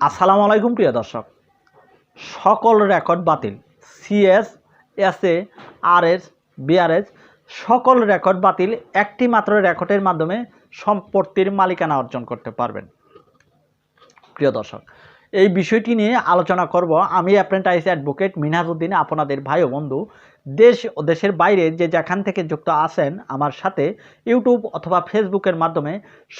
আসসালামু আলাইকুম, প্রিয় দর্শক। সকল রেকর্ড বাতিল। সিএস, এসএ, আরএস, বিআরএস, সকল রেকর্ড বাতিল। একটি মাত্র রেকর্ডের মাধ্যমে সম্পত্তির মালিকানা অর্জন করতে পারবেন। প্রিয় দর্শক এই বিষয়টি নিয়ে আলোচনা করব। আমি অ্যাপ্রেন্টাইজ অ্যাডভোকেট মিনহাজউদ্দিন আপনাদের ভাই ও বন্ধু। দেশ ও দেশের বাইরে যে যেখান থেকে যুক্ত আছেন আমার সাথে, ইউটিউব অথবা ফেসবুকের মাধ্যমে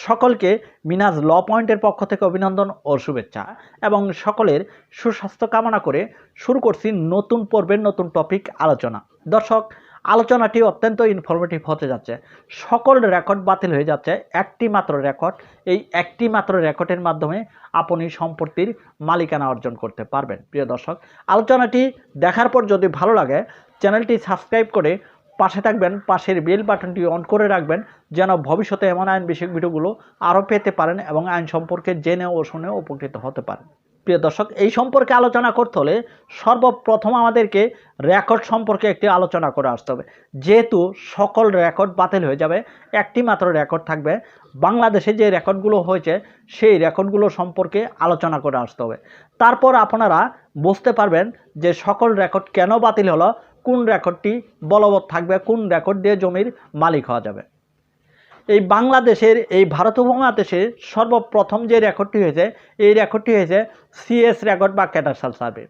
সকলকে মিনাজ ল পয়েন্টের পক্ষ থেকে অভিনন্দন ও শুভেচ্ছা। এবং সকলের সুস্বাস্থ্য কামনা করে শুরু করছি নতুন পর্বের নতুন টপিক আলোচনা। দর্শক আলোচনাটি অত্যন্ত ইনফরমেটিভ হতে যাচ্ছে। সকল রেকর্ড বাতিল হয়ে যাচ্ছে। একটি মাত্র রেকর্ড এই একটি মাত্র রেকর্ডের মাধ্যমে আপনি সম্পত্তির মালিকানা অর্জন করতে পারবেন। প্রিয় দর্শক, আলোচনাটি দেখার পর যদি ভালো লাগে, চ্যানেলটি সাবস্ক্রাইব করে পাশে থাকবেন, পাশের বেল বাটনটি অন করে রাখবেন, যেন ভবিষ্যতে এমন আইন বিষয়ক ভিডিওগুলো আরও পেতে পারেন এবং আইন সম্পর্কে জেনে ও শুনে উপকৃত হতে পারেন। প্রিয় দর্শক, এই সম্পর্কে আলোচনা করতে হলে সর্বপ্রথম আমাদেরকে রেকর্ড সম্পর্কে একটি আলোচনা করে আসতে হবে। যেহেতু সকল রেকর্ড বাতিল হয়ে যাবে, একটি মাত্র রেকর্ড থাকবে, বাংলাদেশে যে রেকর্ডগুলো হয়েছে, সেই রেকর্ডগুলো সম্পর্কে আলোচনা করে আসতে হবে। তারপর আপনারা বুঝতে পারবেন যে সকল রেকর্ড কেন বাতিল হলো, কোন রেকর্ডটি বলবৎ থাকবে, কোন রেকর্ড দিয়ে জমির মালিক হওয়া যাবে। এই বাংলাদেশের, এই ভারত উপমহাদেশে সর্বপ্রথম যে রেকর্ডটি হয়েছে, এই রেকর্ডটি হয়েছে সিএস রেকর্ড বা ক্যাটারসাল সার্ভে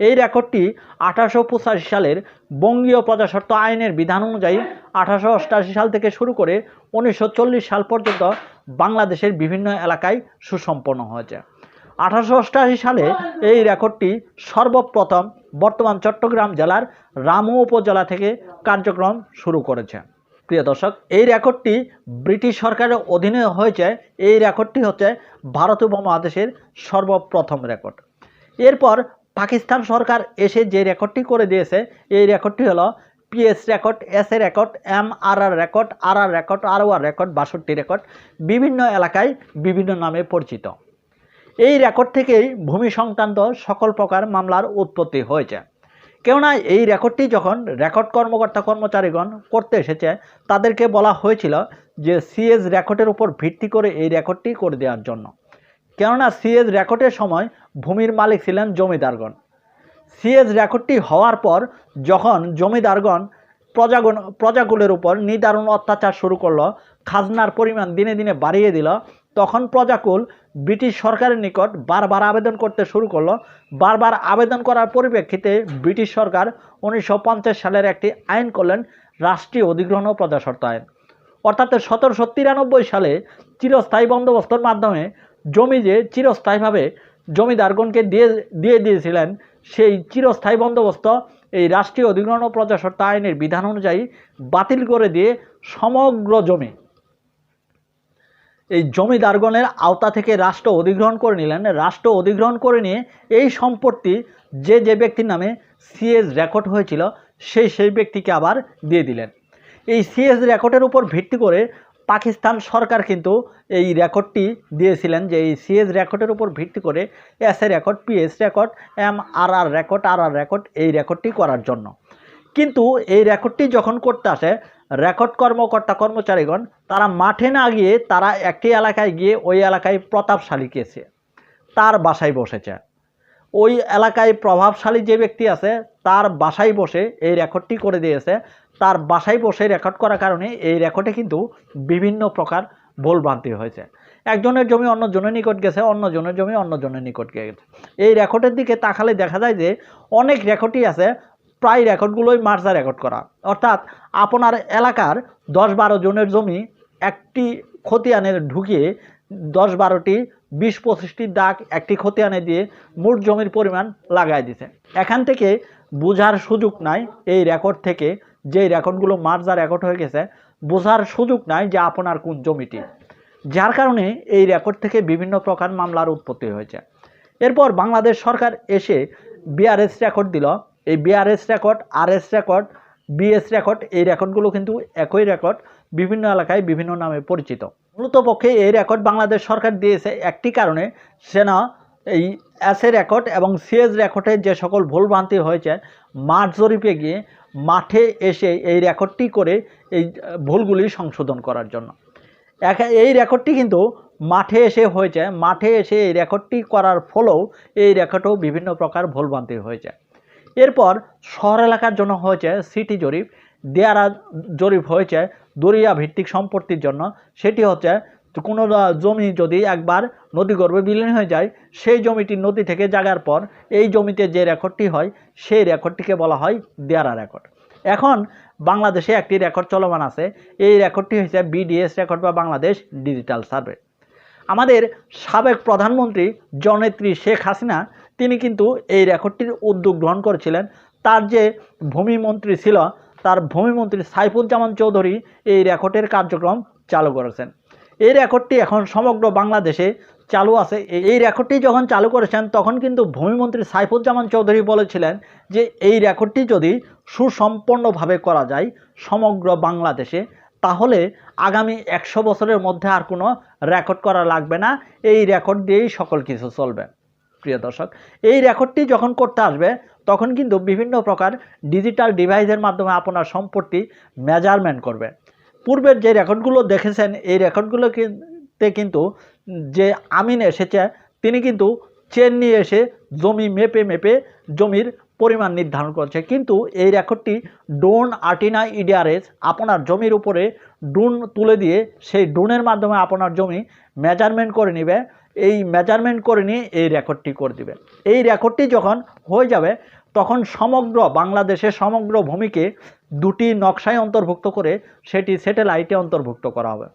এই রেকর্ডটি আঠারোশো পঁচাশি সালের বঙ্গীয় প্রজাস্বত্ব আইনের বিধান অনুযায়ী আঠারোশো সাল থেকে শুরু করে উনিশশো চল্লিশ সাল পর্যন্ত বাংলাদেশের বিভিন্ন এলাকায় সুসম্পন্ন হয়েছে। আঠারোশো সালে এই রেকর্ডটি সর্বপ্রথম বর্তমান চট্টগ্রাম জেলার রামু উপজেলা থেকে কার্যক্রম শুরু করেছে। প্রিয় দর্শক, এই রেকর্ডটি ব্রিটিশ সরকারের অধীনে হয়েছে। এই রেকর্ডটি হচ্ছে ভারত উপমহাদেশের সর্বপ্রথম রেকর্ড। এরপর পাকিস্তান সরকার এসে যে রেকর্ডটি করে দিয়েছে, এই রেকর্ডটি হলো PS record, S A record, M R R record, R R record, R R record, বাষট্টি রেকর্ড, বিভিন্ন এলাকায় বিভিন্ন নামে পরিচিত। এই রেকর্ড থেকেই ভূমি সংক্রান্ত সকল প্রকার মামলার উৎপত্তি হয়েছে। কেননা এই রেকর্ডটি যখন রেকর্ড কর্মকর্তা কর্মচারীগণ করতে এসেছে, তাদেরকে বলা হয়েছিল যে সিএস রেকর্ডের উপর ভিত্তি করে এই রেকর্ডটি করে দেওয়ার জন্য। কেননা সিএস রেকর্ডের সময় ভূমির মালিক ছিলেন জমিদারগণ। সিএস রেকর্ডটি হওয়ার পর যখন জমিদারগণ প্রজাগণ প্রজাগুলের উপর নিদারুণ অত্যাচার শুরু করল, খাজনার পরিমাণ দিনে দিনে বাড়িয়ে দিল তখন প্রজাকুল ব্রিটিশ সরকারের নিকট বারবার আবেদন করতে শুরু করল। বারবার আবেদন করার পরিপ্রেক্ষিতে ব্রিটিশ সরকার উনিশশো পঞ্চাশ সালের একটি আইন করলেন রাষ্ট্রীয় অধিগ্রহণ ও প্রজাস্বত্ব আইন। অর্থাৎ সতেরোশো তিরানব্বই সালে চিরস্থায়ী বন্দোবস্তর মাধ্যমে জমি যে চিরস্থায়ীভাবে জমিদারগণকে দিয়ে দিয়ে দিয়েছিলেন, সেই চিরস্থায়ী বন্দোবস্ত এই রাষ্ট্রীয় অধিগ্রহণ ও প্রজাস্বত্ব আইনের বিধান অনুযায়ী বাতিল করে দিয়ে সমগ্র জমি এই জমিদারগণের আওতা থেকে রাষ্ট্র অধিগ্রহণ করে নিলেন। রাষ্ট্র অধিগ্রহণ করে নিয়ে এই সম্পত্তি যে যে ব্যক্তির নামে সিএস রেকর্ড হয়েছিল, সেই সেই ব্যক্তিকে আবার দিয়ে দিলেন। এই সিএস রেকর্ডের উপর ভিত্তি করে পাকিস্তান সরকার কিন্তু এই রেকর্ডটি দিয়েছিলেন যে, এই সিএস রেকর্ডের উপর ভিত্তি করে S A record PS record M R R record R R record এই রেকর্ডটি করার জন্য। কিন্তু এই রেকর্ডটি যখন করতে আসে রেকর্ড কর্মকর্তা কর্মচারীগণ, তারা মাঠে না গিয়ে তারা একটি এলাকায় গিয়ে ওই এলাকায় প্রতাপশালী কেছে তার বাসায় বসেছে। ওই এলাকায় প্রভাবশালী যে ব্যক্তি আছে, তার বাসায় বসে এই রেকর্ডটি করে দিয়েছে। তার বাসায় বসে রেকর্ড করার কারণে এই রেকর্ডে কিন্তু বিভিন্ন প্রকার ভুলভ্রান্তি হয়েছে। একজনের জমি অন্যজনের নিকট গেছে, অন্যজনের জমি অন্যজনের নিকট গেছে। এই রেকর্ডের দিকে তাকালে দেখা যায় যে, অনেক রেকর্ডই আছে প্রায় রেকর্ডগুলোই মার্জা রেকর্ড করা। অর্থাৎ আপনার এলাকার দশ বারো জনের জমি একটি খতিয়ানে ঢুকিয়ে দশ বারোটি বিশ পঁচিশটি দাগ একটি খতিয়ানে দিয়ে মোট জমির পরিমাণ লাগাই দিছে। এখান থেকে বোঝার সুযোগ নাই এই রেকর্ড থেকে, যে রেকর্ডগুলো মার্জা রেকর্ড হয়ে গেছে, বোঝার সুযোগ নাই যে আপনার কোন জমিটি। যার কারণে এই রেকর্ড থেকে বিভিন্ন প্রকার মামলার উৎপত্তি হয়েছে। এরপর বাংলাদেশ সরকার এসে বিআরএস রেকর্ড দিল। এই BRS record RS record BS record এই রেকর্ডগুলো কিন্তু একই রেকর্ড বিভিন্ন এলাকায় বিভিন্ন নামে পরিচিত। মূলত পক্ষে এই রেকর্ড বাংলাদেশ সরকার দিয়েছে একটি কারণে সেনা এই এস এ রেকর্ড এবং সিএস রেকর্ডে যে সকল ভুলভ্রান্তি হয়েছে, মাঠ জরিপে গিয়ে মাঠে এসে এই রেকর্ডটি করে এই ভুলগুলি সংশোধন করার জন্য। এই রেকর্ডটি কিন্তু মাঠে এসে হয়েছে, মাঠে এসে এই রেকর্ডটি করার ফলেও এই রেকর্ডও বিভিন্ন প্রকার ভুলভ্রান্তি হয়েছে। এরপর শহর এলাকার জন্য হয়েছে সিটি জরিপ, দেয়ারা জরিপ হয়েছে দরিয়া ভিত্তিক সম্পত্তির জন্য। সেটি হচ্ছে কোনো জমি যদি একবার নদী গর্ভে বিলীন হয়ে যায়, সেই জমিটি নদী থেকে জাগার পর এই জমিতে যে রেকর্ডটি হয়, সেই রেকর্ডটিকে বলা হয় দেয়ারা রেকর্ড। এখন বাংলাদেশে একটি রেকর্ড চলমান আছে। এই রেকর্ডটি হয়েছে বিডিএস রেকর্ড বা বাংলাদেশ ডিজিটাল সার্ভে। আমাদের সাবেক প্রধানমন্ত্রী জনেত্রী শেখ হাসিনা তিনি কিন্তু এই রেকর্ডটির উদ্যোগ গ্রহণ করেছিলেন। তার যে ভূমিমন্ত্রী ছিল, তার ভূমিমন্ত্রী সাইফুজ্জামান চৌধুরী এই রেকর্ডের কার্যক্রম চালু করেছেন। এই রেকর্ডটি এখন সমগ্র বাংলাদেশে চালু আছে। এই- রেকর্ডটি যখন চালু করেছেন, তখন কিন্তু ভূমিমন্ত্রী সাইফুজ্জামান চৌধুরী বলেছিলেন যে, এই রেকর্ডটি যদি সুসম্পন্নভাবে করা যায় সমগ্র বাংলাদেশে, তাহলে আগামী একশো বছরের মধ্যে আর কোনো রেকর্ড করা লাগবে না। এই রেকর্ড দিয়েই সকল কিছু চলবে। প্রিয় দর্শক, এই রেকর্ডটি যখন করতে আসবে, তখন কিন্তু বিভিন্ন প্রকার ডিজিটাল ডিভাইসের মাধ্যমে আপনার সম্পত্তি মেজারমেন্ট করবে। পূর্বের যে রেকর্ডগুলো দেখেছেন, এই রেকর্ডগুলোতে কিন্তু যে আমিন এসেছে, তিনি কিন্তু চেন নিয়ে এসে জমি মেপে মেপে জমির পরিমাণ নির্ধারণ করছে। কিন্তু এই রেকর্ডটি ডোন আর্টিনা ইডিআরএস আপনার জমির উপরে ডুন তুলে দিয়ে সেই ডুনের মাধ্যমে আপনার জমি মেজারমেন্ট করে নেবে। এই মেজারমেন্ট করে নিয়ে এই রেকর্ডটি করে দিবে। এই রেকর্ডটি যখন হয়ে যাবে, তখন সমগ্র বাংলাদেশের সমগ্র ভূমিকে দুটি নকশায় অন্তর্ভুক্ত করে সেটি স্যাটেলাইটে অন্তর্ভুক্ত করা হবে।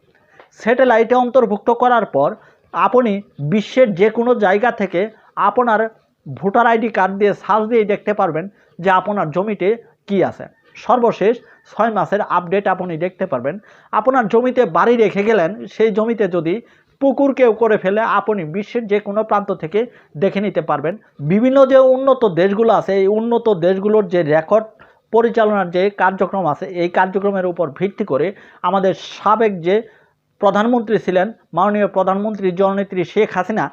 স্যাটেলাইটে অন্তর্ভুক্ত করার পর, আপনি বিশ্বের যে কোনো জায়গা থেকে আপনার ভোটার আইডি কার্ড দিয়ে সার্চ দিয়ে দেখতে পারবেন যে আপনার জমিতে কি আছে। সর্বশেষ ছয় মাসের আপডেট আপনি দেখতে পারবেন। আপনার জমিতে বাড়ি রেখে গেলেন, সেই জমিতে যদি পুকুর কেউ করে ফেলে, আপনি বিশ্বের যে কোনো প্রান্ত থেকে দেখে নিতে পারবেন। বিভিন্ন যে উন্নত দেশগুলো আছে, এই উন্নত দেশগুলোর যে রেকর্ড পরিচালনার যে কার্যক্রম আছে, এই কার্যক্রমের উপর ভিত্তি করে আমাদের সাবেক যে প্রধানমন্ত্রী ছিলেন, মাননীয় প্রধানমন্ত্রী জননেত্রী শেখ হাসিনা,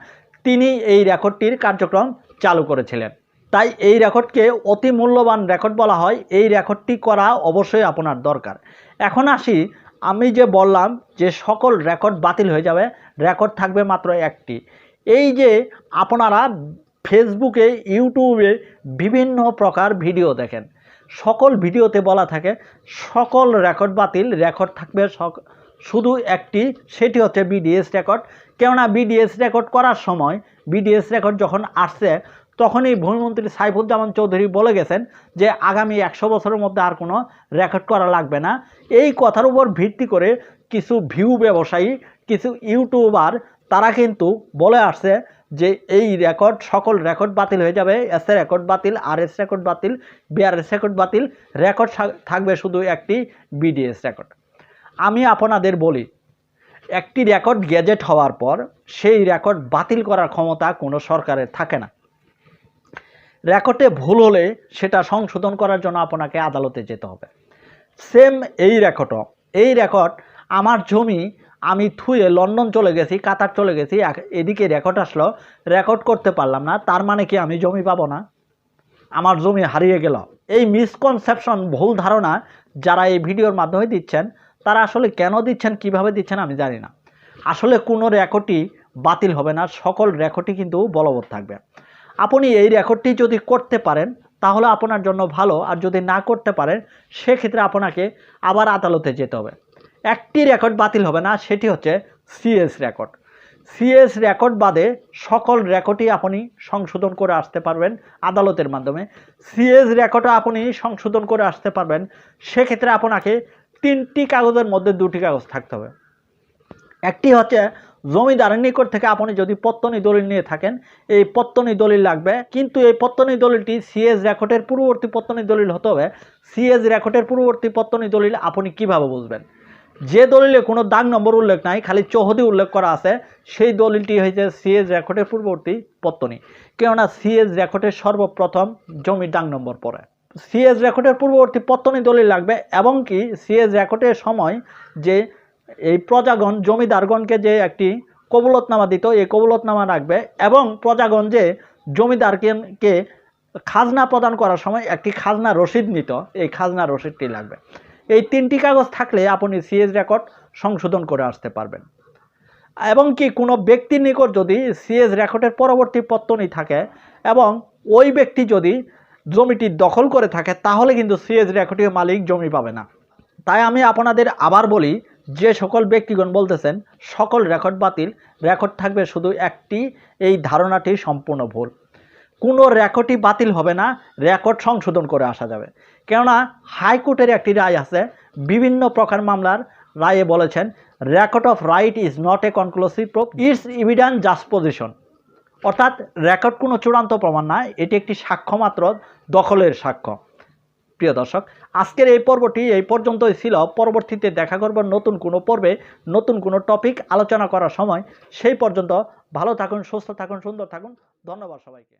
তিনি এই রেকর্ডটির কার্যক্রম চালু করেছিলেন। তাই এই রেকর্ডকে অতি মূল্যবান রেকর্ড বলা হয়। এই রেকর্ডটি করা অবশ্যই আপনার দরকার। এখন আসি, আমি যে বললাম যে সকল রেকর্ড বাতিল হয়ে যাবে, রেকর্ড থাকবে মাত্র একটি। এই যে আপনারা ফেসবুকে, ইউটিউবে বিভিন্ন প্রকার ভিডিও দেখেন। সকল ভিডিওতে বলা থাকে, সকল রেকর্ড বাতিল, রেকর্ড থাকবে শুধু একটি, সেটি হচ্ছে বিডিএস রেকর্ড। কেননা বিডিএস রেকর্ড করার সময় বিডিএস রেকর্ড যখন আসছে, তখনই ভূমিমন্ত্রী সাইফুজ্জামান চৌধুরী বলে গেছেন যে আগামী একশো বছরের মধ্যে আর কোনো রেকর্ড করা লাগবে না। এই কথার উপর ভিত্তি করে কিছু ভিউ ব্যবসায়ী, কিছু ইউটিউবার তারা কিন্তু বলে আসছে যে এই রেকর্ড সকল রেকর্ড বাতিল হয়ে যাবে। এস রেকর্ড বাতিল আর এস রেকর্ড বাতিল বিআরএস রেকর্ড বাতিল রেকর্ড থাকবে শুধু একটি বিডিএস রেকর্ড আমি আপনাদের বলি একটি রেকর্ড গ্যাজেট হওয়ার পর, সেই রেকর্ড বাতিল করার ক্ষমতা কোনো সরকারের থাকে না। রেকর্ডে ভুল হলে সেটা সংশোধন করার জন্য আপনাকে আদালতে যেতে হবে। সেম এই রেকর্ডও এই রেকর্ড আমার জমি আমি থুয়ে লন্ডন চলে গেছি, কাতার চলে গেছি এদিকে রেকর্ড আসলো রেকর্ড করতে পারলাম না, তার মানে কি আমি জমি পাবো না? আমার জমি হারিয়ে গেল। এই মিসকনসেপশন ভুল ধারণা যারা এই ভিডিওর মাধ্যমে দিচ্ছেন তারা আসলে কেন দিচ্ছেন, কীভাবে দিচ্ছেন আমি জানি না। আসলে কোনো রেকর্ডই বাতিল হবে না, সকল রেকর্ডই কিন্তু বলবৎ থাকবে। আপনি এই রেকর্ডটি যদি করতে পারেন, তাহলে আপনার জন্য ভালো, আর যদি না করতে পারেন, সেক্ষেত্রে আপনাকে আবার আদালতে যেতে হবে। একটি রেকর্ড বাতিল হবে না, সেটি হচ্ছে সিএস রেকর্ড। সিএস রেকর্ড বাদে সকল রেকর্ডই আপনি সংশোধন করে আসতে পারবেন আদালতের মাধ্যমে। সিএস রেকর্ডও আপনি সংশোধন করে আসতে পারবেন, সেক্ষেত্রে আপনাকে তিনটি কাগজের মধ্যে দুটি কাগজ থাকতে হবে। একটি হচ্ছে জমিদারের নিকট থেকে আপনি যদি পত্তনি দলিল নিয়ে থাকেন, এই পত্তনি দলিল লাগবে। কিন্তু এই পত্তনি দলিলটি সিএস রেকর্ডের পূর্ববর্তী পত্তনি দলিল হতে হবে। সিএস রেকর্ডের পূর্ববর্তী পত্তনি দলিল আপনি কীভাবে বুঝবেন? যে দলিলে কোনো দাগ নম্বর উল্লেখ নাই, খালি চৌহদি উল্লেখ করা আছে, সেই দলিলটি হয়েছে সিএস রেকর্ডের পূর্ববর্তী পত্তনি। কেননা সিএস রেকর্ডের সর্বপ্রথম জমির দাগ নম্বর পড়ে। সিএস রেকর্ডের পূর্ববর্তী পত্তনি দলিল লাগবে, এবং কি সিএস রেকর্ডের সময় যে এই প্রজাগণ জমিদারগণকে যে একটি কবুলতনামা দিত, এই কবুলতনামা রাখবে, এবং প্রজাগণ যে জমিদারকে খাজনা প্রদান করার সময় একটি খাজনা রসিদ নিত, এই খাজনা রসিদটি লাগবে। এই তিনটি কাগজ থাকলে আপনি সিএস রেকর্ড সংশোধন করে আসতে পারবেন। এবং কি কোনো ব্যক্তির নিকট যদি সিএস রেকর্ডের পরবর্তী পত্তনই থাকে, এবং ওই ব্যক্তি যদি জমিটি দখল করে থাকে, তাহলে কিন্তু সিএস রেকর্ডের মালিক জমি পাবে না। তাই আমি আপনাদের আবার বলি, যে সকল ব্যক্তিগণ বলতেছেন, সকল রেকর্ড বাতিল, রেকর্ড থাকবে শুধু একটি, এই ধারণাটি সম্পূর্ণ ভুল। কোনো রেকর্ডই বাতিল হবে না, রেকর্ড সংশোধন করে আসা যাবে। কেননা, হাইকোর্টের একটি রায় আছে, বিভিন্ন প্রকার মামলার রায়ে বলেছেন, record of right is not a conclusive proof, it's evident just position. অর্থাৎ রেকর্ড কোনো চূড়ান্ত প্রমাণ না, এটি একটি সাক্ষ্য মাত্র, দখলের সাক্ষ্য। প্রিয় দর্শক, আজকের এই পর্বটি এই পর্যন্তই ছিল। পরবর্তীতে দেখা করব নতুন কোনো পর্বে, নতুন কোনো টপিক আলোচনা করার সময়। সেই পর্যন্ত ভালো থাকুন, সুস্থ থাকুন, সুন্দর থাকুন। ধন্যবাদ সবাইকে।